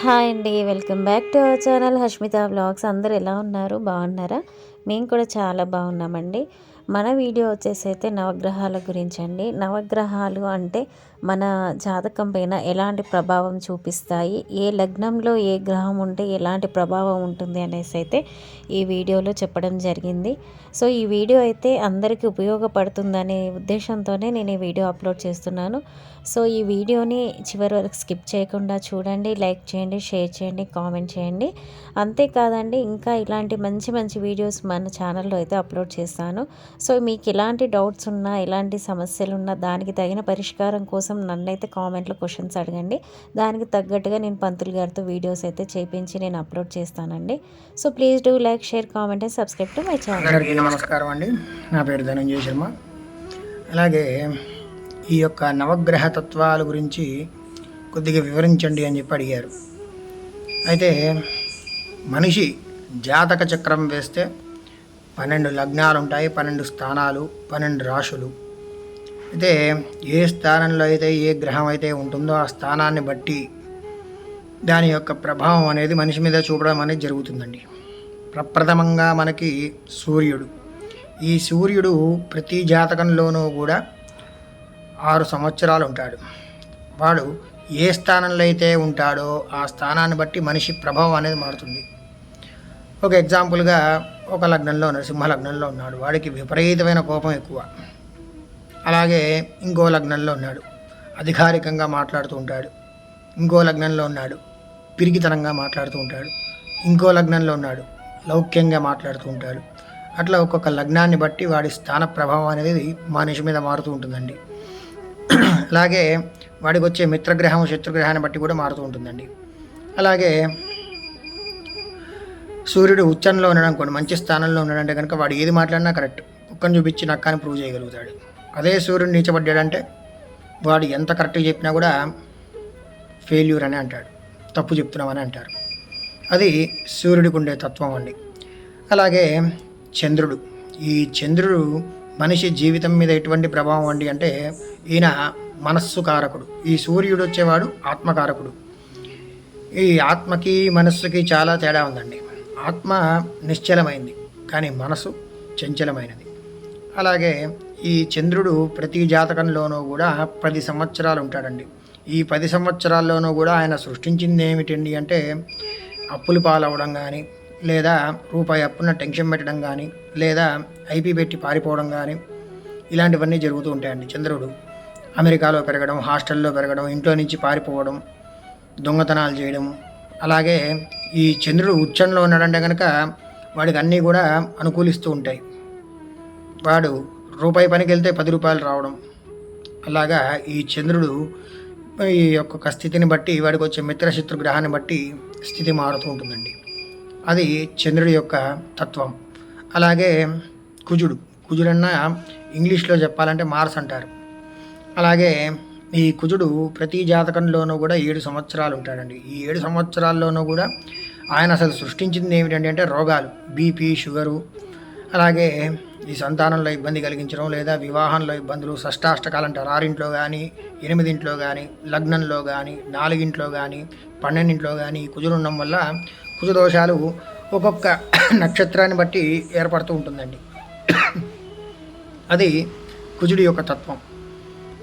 Hi అండి welcome back to our channel Hashmitha vlogs. అందరు ఎలా ఉన్నారు? బాగున్నారా? మేము కూడా చాలా బాగున్నామండి. మన వీడియో వచ్చేసి అయితే నవగ్రహాల గురించి అండి నవగ్రహాలు అంటే మన జాతకం పైన ఎలాంటి ప్రభావం చూపిస్తాయి ఏ లగ్నంలో ఏ గ్రహం ఉంటే ఎలాంటి ప్రభావం ఉంటుంది అనేసి అయితే ఈ వీడియోలో చెప్పడం జరిగింది. సో ఈ వీడియో అయితే అందరికీ ఉపయోగపడుతుందనే ఉద్దేశంతోనే నేను ఈ వీడియో అప్లోడ్ చేస్తున్నాను. సో ఈ వీడియోని చివరి వరకు స్కిప్ చేయకుండా చూడండి లైక్ చేయండి షేర్ చేయండి కామెంట్ చేయండి. అంతేకాదండి ఇంకా ఇలాంటి మంచి మంచి వీడియోస్ మన ఛానల్లో అయితే అప్లోడ్ చేస్తాను. సో మీకు ఎలాంటి డౌట్స్ ఉన్నా ఎలాంటి సమస్యలు ఉన్నా దానికి తగిన పరిష్కారం కోసం నన్నైతే కామెంట్లో క్వశ్చన్స్ అడగండి. దానికి తగ్గట్టుగా నేను పంతులు గారితో వీడియోస్ అయితే చేపించి నేను అప్లోడ్ చేస్తానండి. So please do like share comment and subscribe to my channel. నమస్కారం అండి. నా పేరు ధనంజయ శర్మ. అలాగే ఈ యొక్క నవగ్రహ తత్వాల గురించి కొద్దిగా వివరించండి అని చెప్పి అడిగారు. అయితే మనిషి జాతక చక్రం వేస్తే పన్నెండు లగ్నాలు ఉంటాయి పన్నెండు స్థానాలు పన్నెండు రాశులు. అయితే ఏ స్థానంలో అయితే ఏ గ్రహం అయితే ఉంటుందో ఆ స్థానాన్ని బట్టి దాని యొక్క ప్రభావం అనేది మనిషి మీద చూపడం అనేది జరుగుతుందండి. ప్రప్రథమంగా మనకి సూర్యుడు. ఈ సూర్యుడు ప్రతి జాతకంలోనూ కూడా ఆరు సంవత్సరాలు ఉంటాడు. వాడు ఏ స్థానంలో అయితే ఉంటాడో ఆ స్థానాన్ని బట్టి మనిషి ప్రభావం అనేది మారుతుంది. ఒక ఎగ్జాంపుల్గా ఒక లగ్నంలో ఉన్నాడు సింహ లగ్నంలో ఉన్నాడు. వాడికి విపరీతమైన కోపం ఎక్కువ. అలాగే ఇంకో లగ్నంలో ఉన్నాడు. అధికారికంగా మాట్లాడుతూ ఉంటాడు. ఇంకో లగ్నంలో ఉన్నాడు. పిరికితనంగా మాట్లాడుతూ ఉంటాడు. ఇంకో లగ్నంలో ఉన్నాడు. లౌక్యంగా మాట్లాడుతూ ఉంటాడు. అట్లా ఒక్కొక్క లగ్నాన్ని బట్టి వాడి స్థాన ప్రభావం అనేది మనిషి మీద మారుతూ ఉంటుందండి. అలాగే వాడికి వచ్చే మిత్రగ్రహం శత్రుగ్రహాన్ని బట్టి కూడా మారుతూ ఉంటుందండి. అలాగే సూర్యుడు ఉచ్చంలో ఉన్నాడు అనుకోండి మంచి స్థానంలో ఉన్నాడంటే కనుక వాడు ఏది మాట్లాడినా కరెక్ట్. కుక్కను చూపించి నక్కని ప్రూవ్ చేయగలుగుతాడు. అదే సూర్యుడు నీచబడ్డాడంటే వాడు ఎంత కరెక్ట్గా చెప్పినా కూడా ఫెయిల్యూర్ అని అంటాడు. తప్పు చెప్తున్నామని అంటారు. అది సూర్యుడికి ఉండే తత్వం అండి. అలాగే చంద్రుడు. ఈ చంద్రుడు మనిషి జీవితం మీద ఎటువంటి ప్రభావం అండి అంటే ఈయన మనస్సు కారకుడు. ఈ సూర్యుడు వచ్చేవాడు ఆత్మకారకుడు. ఈ ఆత్మకి మనస్సుకి చాలా తేడా ఉందండి. ఆత్మ నిశ్చలమైంది కానీ మనసు చంచలమైనది. అలాగే ఈ చంద్రుడు ప్రతి జాతకంలోనూ కూడా పది సంవత్సరాలు ఉంటాడండి. ఈ పది సంవత్సరాల్లోనూ కూడా ఆయన సృష్టించింది ఏమిటండి అంటే అప్పులు పాలవడం కానీ లేదా రూపాయి అప్పున టెన్షన్ పెట్టడం కానీ లేదా ఐపీ పెట్టి పారిపోవడం కానీ ఇలాంటివన్నీ జరుగుతూ ఉంటాయండి చంద్రుడు. అమెరికాలో పెరగడం హాస్టల్లో పెరగడం ఇంట్లో నుంచి పారిపోవడం దొంగతనాలు చేయడం అలాగే ఈ చంద్రుడు ఉచ్చంలో ఉన్నాడంటే కనుక వాడికి అన్నీ కూడా అనుకూలిస్తూ ఉంటాయి. వాడు రూపాయి పనికి వెళ్తే పది రూపాయలు రావడం. అలాగా ఈ చంద్రుడు ఈ యొక్క స్థితిని బట్టి వాడికి వచ్చే మిత్రశత్రు గ్రహాన్ని బట్టి స్థితి మారుతూ ఉంటుందండి. అది చంద్రుడి యొక్క తత్వం. అలాగే కుజుడు. కుజుడన్న ఇంగ్లీష్లో చెప్పాలంటే మార్స్ అంటారు. అలాగే ఈ కుజుడు ప్రతి జాతకంలోనూ కూడా ఏడు సంవత్సరాలు ఉంటాడండి. ఈ ఏడు సంవత్సరాల్లోనూ కూడా ఆయన అసలు సృష్టించింది ఏమిటంటే అంటే రోగాలు బీపీ షుగరు అలాగే ఈ సంతానంలో ఇబ్బంది కలిగించడం లేదా వివాహంలో ఇబ్బందులు షష్టాష్టకాలు అంటారు. ఆరింట్లో కానీ ఎనిమిదింట్లో కానీ లగ్నంలో కానీ నాలుగింట్లో కానీ పన్నెండింట్లో కానీ కుజులుండడం ఉండడం వల్ల కుజదోషాలు ఒక్కొక్క నక్షత్రాన్ని బట్టి ఏర్పడుతూ ఉంటుందండి. అది కుజుడి యొక్క తత్వం.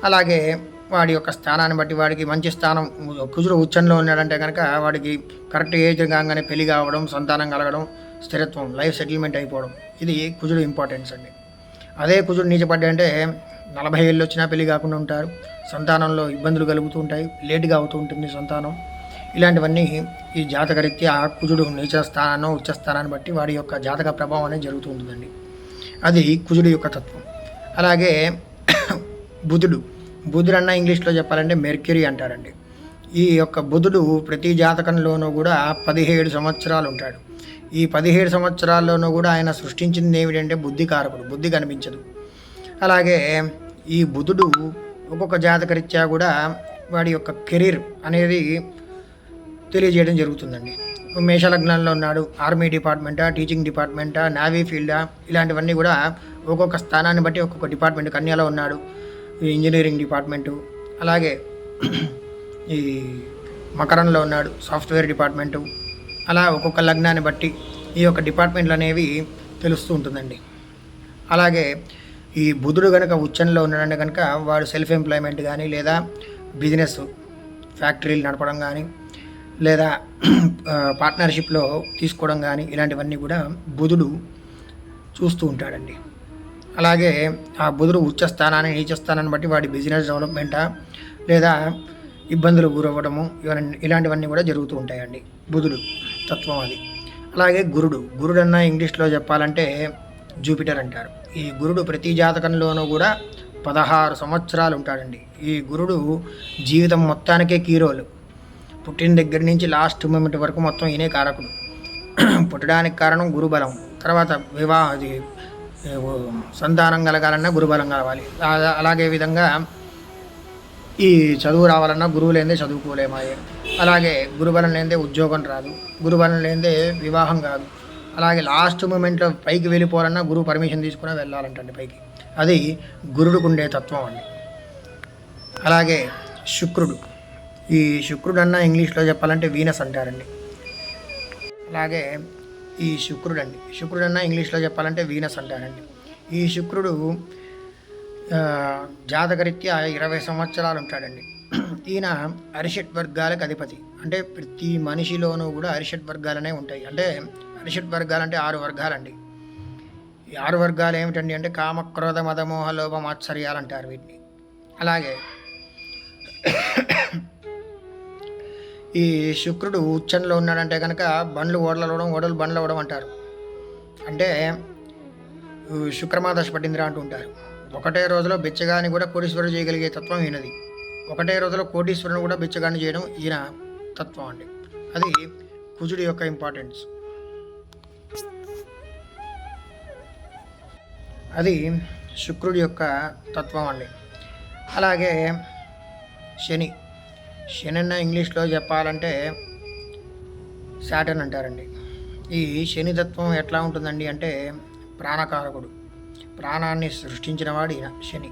అలాగే వాడి యొక్క స్థానాన్ని బట్టి వాడికి మంచి స్థానం కుజుడు ఉచ్చంలో ఉన్నాడంటే కనుక వాడికి కరెక్ట్ ఏజ్ కాగానే పెళ్ళి కావడం సంతానం కలగడం స్థిరత్వం లైఫ్ సెటిల్మెంట్ అయిపోవడం. ఇది కుజుడు ఇంపార్టెన్స్ అండి. అదే కుజుడు నీచపడ్డాయంటే నలభై ఏళ్ళు వచ్చినా పెళ్ళి కాకుండా ఉంటారు. సంతానంలో ఇబ్బందులు కలుగుతూ ఉంటాయి. లేటుగా అవుతూ ఉంటుంది సంతానం. ఇలాంటివన్నీ ఈ జాతకరీత్యా కుజుడు నీచ స్థానాన్ని ఉచ్చ స్థానాన్ని బట్టి వాడి యొక్క జాతక ప్రభావం అనేది జరుగుతూ ఉంటుందండి. అది కుజుడు యొక్క తత్వం. అలాగే బుధుడు బుధుడు అన్న ఇంగ్లీష్లో చెప్పాలంటే మెర్క్యూరీ అంటారండి. ఈ యొక్క బుధుడు ప్రతి జాతకంలోనూ కూడా పదిహేడు సంవత్సరాలు ఉంటాడు. ఈ పదిహేడు సంవత్సరాల్లోనూ కూడా ఆయన సృష్టించింది ఏమిటంటే బుద్ధి కారకుడు బుద్ధి కనిపించదు. అలాగే ఈ బుధుడు ఒక్కొక్క జాతకరీత్యా కూడా వాడి యొక్క కెరీర్ అనేది తెలియజేయడం జరుగుతుందండి. మేషలగ్నంలో ఉన్నాడు ఆర్మీ డిపార్ట్మెంటా టీచింగ్ డిపార్ట్మెంటా నావీ ఫీల్డా ఇలాంటివన్నీ కూడా ఒక్కొక్క స్థానాన్ని బట్టి ఒక్కొక్క డిపార్ట్మెంట్ కన్యాలో ఉన్నాడు. ఇంజనీరింగ్ డిపార్ట్మెంటు అలాగే ఈ మకరంలో ఉన్నాడు సాఫ్ట్వేర్ డిపార్ట్మెంటు అలా ఒక్కొక్క లగ్నాన్ని బట్టి ఈ యొక్క డిపార్ట్మెంట్లు అనేవి తెలుస్తూ ఉంటుందండి. అలాగే ఈ బుధుడు కనుక ఉచ్చంలో ఉన్నాడంటే కనుక వాడు సెల్ఫ్ ఎంప్లాయ్మెంట్ కానీ లేదా బిజినెస్ ఫ్యాక్టరీలు నడపడం కానీ లేదా పార్ట్నర్షిప్లో తీసుకోవడం కానీ ఇలాంటివన్నీ కూడా బుధుడు చూస్తూ ఉంటాడండి. అలాగే ఆ బుధుడు ఉచ్చ స్థానాన్ని నీచ స్థానాన్ని బట్టి వాడి బిజినెస్ డెవలప్మెంటా లేదా ఇబ్బందులు గురవ్వడము ఇవన్నీ ఇలాంటివన్నీ కూడా జరుగుతూ ఉంటాయండి. బుధుడు తత్వం అది. అలాగే గురుడు. గురుడు అన్న ఇంగ్లీష్లో చెప్పాలంటే జూపిటర్ అంటారు. ఈ గురుడు ప్రతి జాతకంలోనూ కూడా పదహారు సంవత్సరాలు ఉంటాడండి. ఈ గురుడు జీవితం మొత్తానికే కీరోలు. పుట్టిన దగ్గర నుంచి లాస్ట్ మూమెంట్ వరకు మొత్తం ఈయనే కారకుడు. పుట్టడానికి కారణం గురుబలం. తర్వాత వివాహ అది సంతానం కలగాలన్నా గురుబలం కలవాలి అలా- అలాగే విధంగా ఈ చదువు రావాలన్నా గురువు లేదే చదువుకోలేమాయే అలాగే గురుబలం లేదే ఉద్యోగం రాదు. గురుబలం లేదే వివాహం కాదు. అలాగే లాస్ట్ మూమెంట్లో పైకి వెళ్ళిపోవాలన్నా గురువు పర్మిషన్ తీసుకుని వెళ్ళాలంటండి పైకి. అది గురుడుకుండే తత్వం అండి. అలాగే శుక్రుడు. ఈ శుక్రుడన్నా ఇంగ్లీష్లో చెప్పాలంటే వీనస్ అంటారండి. అలాగే ఈ శుక్రుడు అండి శుక్రుడు అన్న ఇంగ్లీష్లో చెప్పాలంటే వీనస్ అంటారండి. ఈ శుక్రుడు జాతకరీత్యా ఇరవై సంవత్సరాలు ఉంటాడండి. ఈయన అరిషట్ వర్గాలకు అధిపతి. అంటే ప్రతి మనిషిలోనూ కూడా అరిషట్ వర్గాలనే ఉంటాయి. అంటే అరిషట్ వర్గాలు అంటే ఆరు వర్గాలండి. ఈ ఆరు వర్గాలు ఏమిటండి అంటే కామ క్రోధ మదమోహ లోభం ఆశ్చర్యాలు అంటారు వీటిని. అలాగే ఈ శుక్రుడు ఉచ్చంలో ఉన్నాడంటే కనుక బండ్లు ఓడలవడం ఓడలు బండ్లు అవ్వడం అంటారు. అంటే శుక్రమాదశ పట్టిందిరా అంటూ ఉంటారు. ఒకటే రోజులో బిచ్చగాని కూడా కోటీశ్వరుడు చేయగలిగే తత్వం ఈయనది. ఒకటే రోజులో కోటీశ్వరుని కూడా బిచ్చగాని చేయడం ఈయన తత్వం అండి. అది కుజుడి యొక్క ఇంపార్టెన్స్. అది శుక్రుడి యొక్క తత్వం అండి. అలాగే శని. శనిన్న ఇంగ్లీష్లో చెప్పాలంటే శాటన్ అంటారండి. ఈ శనితత్వం ఎట్లా ఉంటుందండి అంటే ప్రాణకారకుడు ప్రాణాన్ని సృష్టించినవాడు ఈయన శని.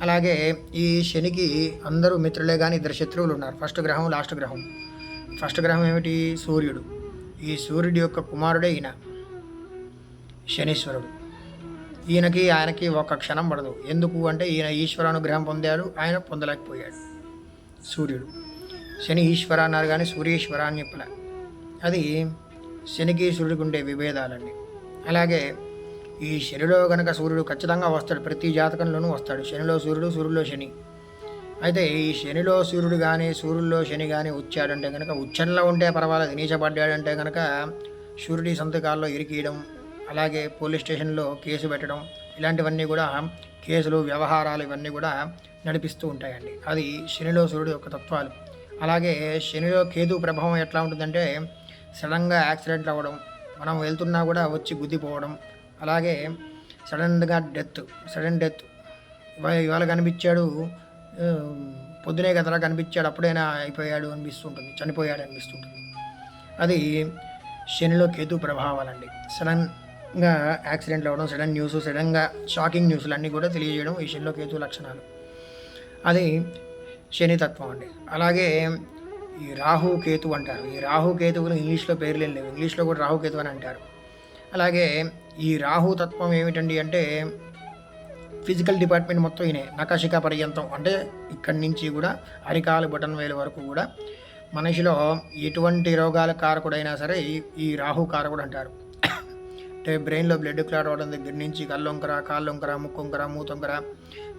అలాగే ఈ శనికి అందరూ మిత్రులే కానీ ఇద్దరు శత్రువులు ఉన్నారు. ఫస్ట్ గ్రహం లాస్ట్ గ్రహం. ఫస్ట్ గ్రహం ఏమిటి? సూర్యుడు. ఈ సూర్యుడి యొక్క కుమారుడే ఈయన శనీశ్వరుడు. ఈయనకి ఆయనకి ఒక క్షణం పడదు. ఎందుకు అంటే ఈయన ఈశ్వరానుగ్రహం పొందాడు ఆయన పొందలేకపోయాడు. సూర్యుడు. శని ఈశ్వర అన్నారు కానీ సూర్యేశ్వర అని చెప్పలే. అది శనికి సూర్యుడికి ఉండే విభేదాలండి. అలాగే ఈ శనిలో కనుక సూర్యుడు ఖచ్చితంగా వస్తాడు ప్రతి జాతకంలోనూ వస్తాడు. శనిలో సూర్యుడు సూర్యులో శని. అయితే ఈ శనిలో సూర్యుడు కానీ సూర్యుల్లో శని కానీ వచ్చాడంటే కనుక ఉచ్చంలో ఉంటే పర్వాలేదు. నీచపడ్డాడంటే కనుక సూర్యుడి సంతకాల్లో ఇరికియడం అలాగే పోలీస్ స్టేషన్లో కేసు పెట్టడం ఇలాంటివన్నీ కూడా కేసులు వ్యవహారాలు ఇవన్నీ కూడా నడిపిస్తూ ఉంటాయండి. అది శనిలో సూర్యుడు యొక్క తత్వాలు. అలాగే శనిలో కేతు ప్రభావం ఎట్లా ఉంటుందంటే సడన్గా యాక్సిడెంట్ అవ్వడం మనం వెళ్తున్నా కూడా వచ్చి గుద్దిపోవడం అలాగే సడన్గా డెత్ సడన్ డెత్. ఇవాళ ఇవాళ కనిపించాడు పొద్దునే కదలా కనిపించాడు అప్పుడైనా అయిపోయాడు అనిపిస్తుంటుంది చనిపోయాడు అనిపిస్తుంటుంది. అది శనిలో కేతు ప్రభావాలండి. సడన్గా యాక్సిడెంట్లు అవ్వడం సడన్ న్యూస్ సడన్గా షాకింగ్ న్యూస్లు అన్నీ కూడా తెలియజేయడం ఈ శనిలో కేతు లక్షణాలు. అది శనితత్వం అండి. అలాగే ఈ రాహు కేతు అంటారు. ఈ రాహు కేతువులు ఇంగ్లీష్లో పేర్లు లేవు. ఇంగ్లీష్లో కూడా రాహు కేతు అని అంటారు. అలాగే ఈ రాహు తత్వం ఏమిటండి అంటే ఫిజికల్ డిపార్ట్మెంట్ మొత్తం ఈయనే నకాశిక పర్యంతం. అంటే ఇక్కడి నుంచి కూడా అరికాలు బటన్ వేలు వరకు కూడా మనిషిలో ఎటువంటి రోగాల కారకుడైనా సరే ఈ ఈ రాహు కారకుడు అంటారు. అంటే బ్రెయిన్లో బ్లడ్ క్లాట్ అవడం దగ్గర నుంచి కళ్ళొంకర కాళ్ళొంకర ముక్కొంకర మూతొంకర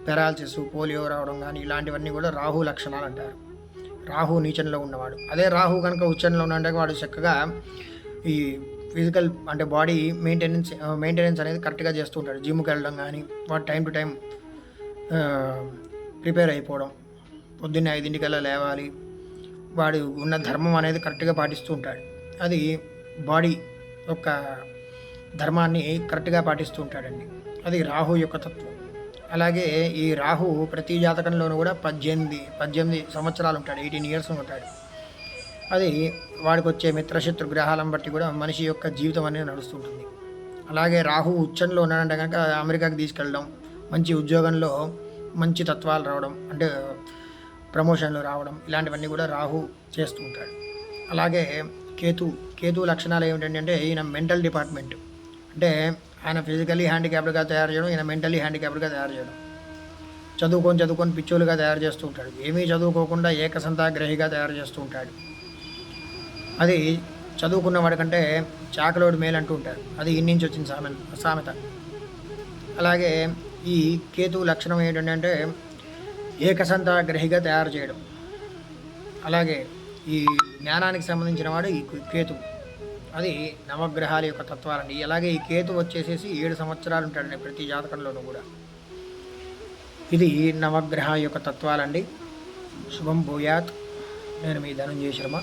పెరాలసిస్ పోలియో రావడం కానీ ఇలాంటివన్నీ కూడా రాహు లక్షణాలు అంటారు. రాహు నీచంలో ఉన్నవాడు. అదే రాహు కనుక ఉచ్చంలో ఉన్నంటే వాడు చక్కగా ఈ ఫిజికల్ అంటే బాడీ మెయింటెనెన్స్ మెయింటెనెన్స్ అనేది కరెక్ట్గా చేస్తూ ఉంటాడు. జిమ్కి వెళ్ళడం కానీ వాడు టైం టు టైం ప్రిపేర్ అయిపోవడం. పొద్దున్నే ఐదింటికల్లా లేవాలి. వాడు ఉన్న ధర్మం అనేది కరెక్ట్గా పాటిస్తూ ఉంటాడు. అది బాడీ యొక్క ధర్మాన్ని కరెక్ట్గా పాటిస్తూ ఉంటాడండి. అది రాహు యొక్క తత్వం. అలాగే ఈ రాహు ప్రతి జాతకంలోనూ కూడా పద్దెనిమిది పద్దెనిమిది సంవత్సరాలు ఉంటాడు ఎయిటీన్ ఇయర్స్ ఉంటాడు. అది వాడికి వచ్చే మిత్రశత్రు గ్రహాలను బట్టి కూడా మనిషి యొక్క జీవితం అనేది నడుస్తుంటుంది. అలాగే రాహు ఉచ్చంలో ఉన్నాడంటే కనుక అమెరికాకి తీసుకెళ్ళడం మంచి ఉద్యోగంలో మంచి తత్వాలు రావడం అంటే ప్రమోషన్లు రావడం ఇలాంటివన్నీ కూడా రాహు చేస్తూ ఉంటాడు. అలాగే కేతు కేతు లక్షణాలు ఏమిటంటే ఈయన మెంటల్ డిపార్ట్మెంట్. అంటే ఆయన ఫిజికలీ హ్యాండిక్యాప్డ్గా తయారు చేయడం ఈయన మెంటలీ హ్యాండిక్యాప్డ్గా తయారు చేయడం. చదువుకొని చదువుకొని పిచ్చోలుగా తయారు చేస్తూ ఉంటాడు. ఏమీ చదువుకోకుండా ఏకసంతాగ్రహిగా తయారు చేస్తూ ఉంటాడు. అది చదువుకున్న వాడికంటే చాకలోడు మేలు అంటూ ఉంటారు. అది ఇన్నించి వచ్చిన సామె సామెత. అలాగే ఈ కేతు లక్షణం ఏంటంటే ఏకసంతాగ్రహిగా తయారు చేయడం. అలాగే ఈ జ్ఞానానికి సంబంధించిన వాడు ఈ కేతు అది నవగ్రహాల యొక్క తత్వాలండి. అలాగే ఈ కేతు వచ్చేసేసి ఏడు సంవత్సరాలు ఉంటాడండి ప్రతి జాతకంలోనూ కూడా. ఇది నవగ్రహ యొక్క తత్వాలండి. శుభం భూయాత్. నేను మీ ధనంజయ శర్మ.